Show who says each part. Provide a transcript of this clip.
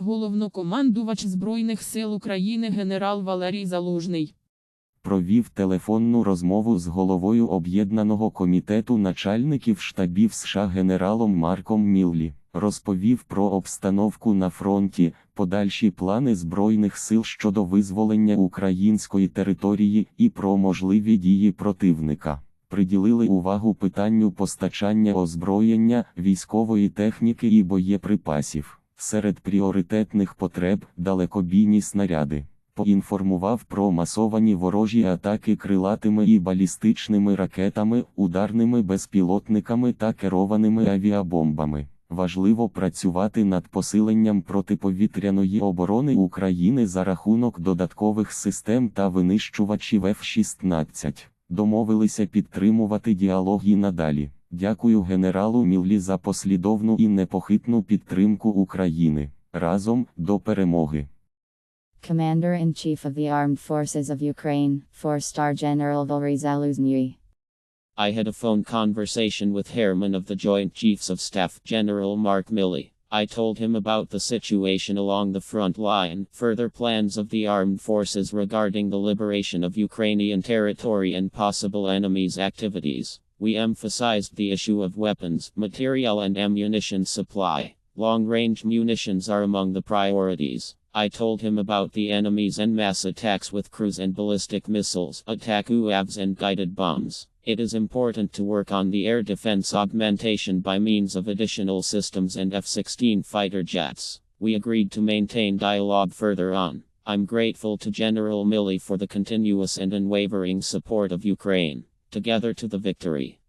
Speaker 1: Головнокомандувач Збройних сил України генерал Валерій Залужний.
Speaker 2: Провів телефонну розмову з головою Об'єднаного комітету начальників штабів США генералом Марком Міллі. Розповів про обстановку на фронті, подальші плани Збройних сил щодо визволення української території і про можливі дії противника. Приділили увагу питанню постачання озброєння, військової техніки і боєприпасів. Серед пріоритетних потреб далекобійні снаряди. Поінформував про масовані ворожі атаки крилатими і балістичними ракетами, ударними безпілотниками та керованими авіабомбами. Важливо працювати над посиленням протиповітряної оборони України за рахунок додаткових систем та винищувачів F-16. Домовилися підтримувати діалог і надалі. Дякую генералу Міллі за послідовну і непохитну підтримку України. Разом до перемоги.
Speaker 3: Commander-in-Chief of the Armed Forces of Ukraine, 4-star General Valery Zaluzny.
Speaker 4: I had a phone conversation with Herman of the Joint Chiefs of Staff, General Mark Milley. I told him about the situation along the front line, further plans of the armed forces regarding the liberation of Ukrainian territory and possible enemies' activities. We emphasized the issue of weapons, material, and ammunition supply. Long range munitions are among the priorities. I told him about the enemies and mass attacks with cruise and ballistic missiles, attack UAVs, and guided bombs. It is important to work on the air defense augmentation by means of additional systems and F 16 fighter jets. We agreed to maintain dialogue further on. I'm grateful to General Milley for the continuous and unwavering support of Ukraine. Together to the victory.